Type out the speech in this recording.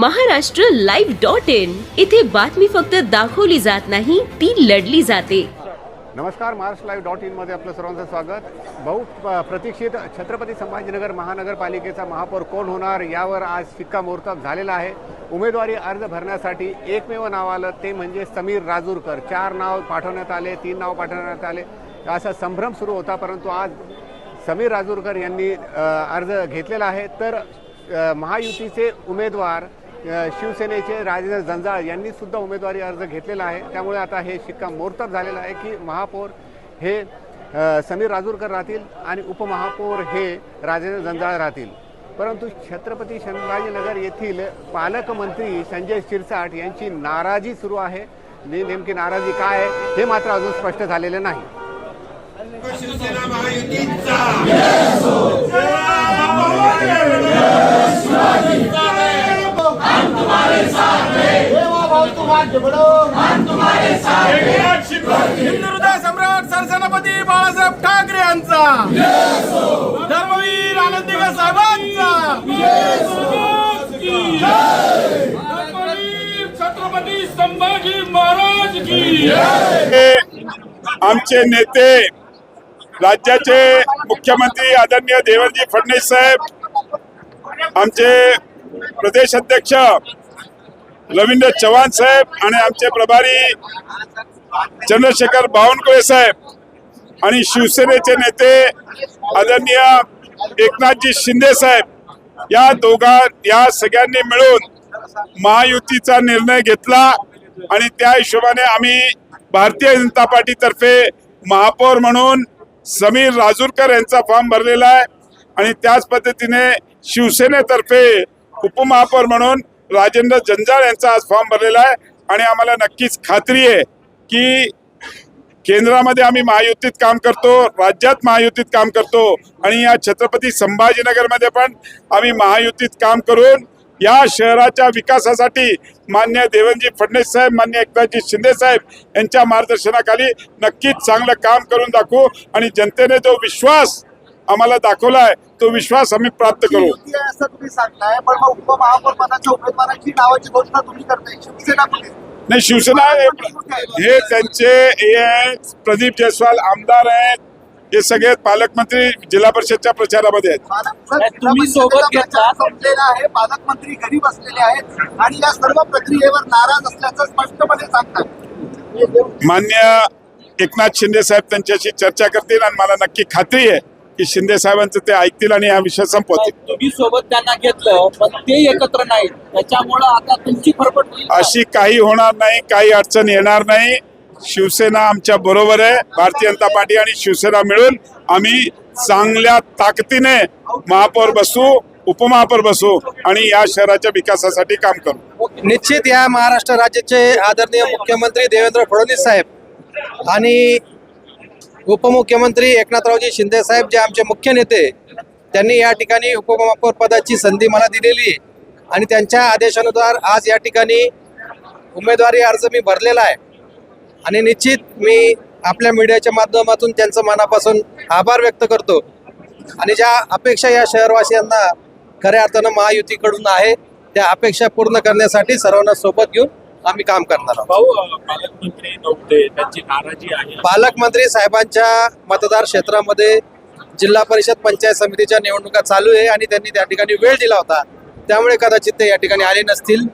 Maharashtra live dot in इथे बातमी फक्त दाखवली जात नाही ती लढली जाते. नमस्कार महाराष्ट्र लाईव्ह डॉट इनमध्ये आपलं सर्वांचं स्वागत. बहु प- प्रतीक्षित छत्रपती संभाजीनगर महानगरपालिकेचा महापौर कोण होणार यावर आज शिक्कामोर्तब झालेला आहे. उमेदवारी अर्ज भरण्यासाठी एकमेव नाव आलं ते म्हणजे समीर राजूरकर. चार नाव पाठवण्यात आले तीन नाव पाठवण्यात आले. असा संभ्रम सुरू होता परंतु आज समीर राजूरकर यांनी अर्ज घेतलेला आहे. तर महायुतीचे उमेदवार शिवसेनेचे राजेंद्र जंजाळ यांनी सुद्धा उमेदवारी अर्ज घेतलेला आहे. त्यामुळे आता हे शिक्कामोर्तब झालेलं आहे की महापौर हे समीर राजूरकर राहतील आणि उपमहापौर हे राजेंद्र जंजाळ राहतील. परंतु छत्रपती संभाजीनगर येथील पालकमंत्री संजय शिरसाट यांची नाराजी सुरू आहे. नेमकी नाराजी काय आहे हे मात्र अजून स्पष्ट झालेले नाही. शिवसेना महायुतीचा! हिंदुहृदय सम्राट सरसेनापती बाळासाहेब ठाकरे यांचा। धर्मवीर आनंदीकर साहेबांचा। धर्मवीर छत्रपती संभाजी महाराज की आमचे नेते राज्याचे मुख्यमंत्री आदरणीय देवेंद्रजी फडणवीस साहेब आमचे प्रदेश अध्यक्ष रवींद्र चव्हाण साहेब आणि आमचे प्रभारी चंद्रशेखर बावनकुळे साहेब आणि शिवसेनेचे नेते आदरणीय एकनाथजी शिंदे साहेब या दोघा या सगळ्यांनी मिळून महायुतीचा निर्णय घेतला आणि त्या हिशोबाने आम्ही भारतीय जनता पार्टीतर्फे महापौर म्हणून समीर राजूरकर यांचा फॉर्म भरलेला आहे आणि त्याच पद्धतीने शिवसेनेतर्फे उपमहापौर म्हणून राजेंद्र जंजाळ यांचा आज फॉर्म भरलेला आहे. आणि आम्हाला नक्कीच खात्री आहे की केंद्रामध्ये आम्ही महायुतीत काम करतो राज्यात महायुतीत काम करतो. आणि या छत्रपती संभाजीनगरमध्ये पण आम्ही महायुतीत काम करून या शहराच्या विकासासाठी मान्य देवेंद्रजी फडणवीस साहेब मान्य एकनाथजी शिंदे साहेब यांच्या मार्गदर्शनाखाली नक्कीच चांगलं काम करून दाखवू. आणि जनतेने जो विश्वास आम्हाला दाखवलाय तो विश्वास आम्ही प्राप्त करू. आहे असं तुम्ही सांगताय पण मग उपमहापौर पदाच्या उमेदवाराची नावाची घोषणा तुम्ही करताय. शिवसेना नाही शिवसेना हे- हे त्यांचे हे आहेत प्रदीप जयस्वाल आमदार आहेत. हे सगळे पालकमंत्री जिल्हा परिषदच्या प्रचारामध्ये आहेत. तुम्ही सोबत संपलेला आहे पालकमंत्री घरी बसलेले आहेत आणि या सर्व प्रक्रियेवर नाराज असल्याचं स्पष्टपणे सांगतात. मान्य एकनाथ शिंदे साहेब त्यांच्याशी चर्चा करतील आणि मला नक्की खात्री आहे की शिंदे साहेबांचं ते ऐकतील आणि हा विषय संपवतील. तुम्ही सोबत त्यांना घेतलं पण ते एकत्र नाहीत. त्याच्यामुळं आता तुमची फरफट होईल का? अशी काही होणार नाही काही अडचण येणार नाही. शिवसेना आमच्या बरोबर आहे. भारतीय जनता पार्टी आणि शिवसेना मिळून आम्ही चांगल्या ताकदीने महापौर बसू उपमहापौर बसू आणि या शहराच्या विकासासाठी काम करू. निश्चित या महाराष्ट्र राज्याचे आदरणीय मुख्यमंत्री देवेंद्र फडणवीस साहेब आणि उपमुख्यमंत्री एकनाथरावजी शिंदे साहेब जे आमचे मुख्य नेते त्यांनी या ठिकाणी उपमहापौर पदाची संधी मला दिलेली आणि त्यांच्या आदेशानुसार आज या ठिकाणी उमेदवारी अर्ज मी भरलेला आहे. आणि निश्चित मी आपल्या मीडियाच्या माध्यमातून त्यांचं मनापासून आभार व्यक्त करतो. आणि ज्या अपेक्षा या शहरवासियांना खऱ्या अर्थानं महायुतीकडून आहे त्या अपेक्षा पूर्ण करण्यासाठी सर्वांना सोबत घेऊन आम्ही काम करणार आहोत. भाऊ अ, पालकमंत्री नव्हते त्यांची नाराजी आहे. पालकमंत्री साहेबांच्या मतदार क्षेत्रामध्ये जिल्हा परिषद पंचायत समितीच्या निवडणुका चालू आहे आणि त्यांनी त्या ठिकाणी वेळ दिला होता. त्यामुळे कदाचित ते या ठिकाणी आले नसतील.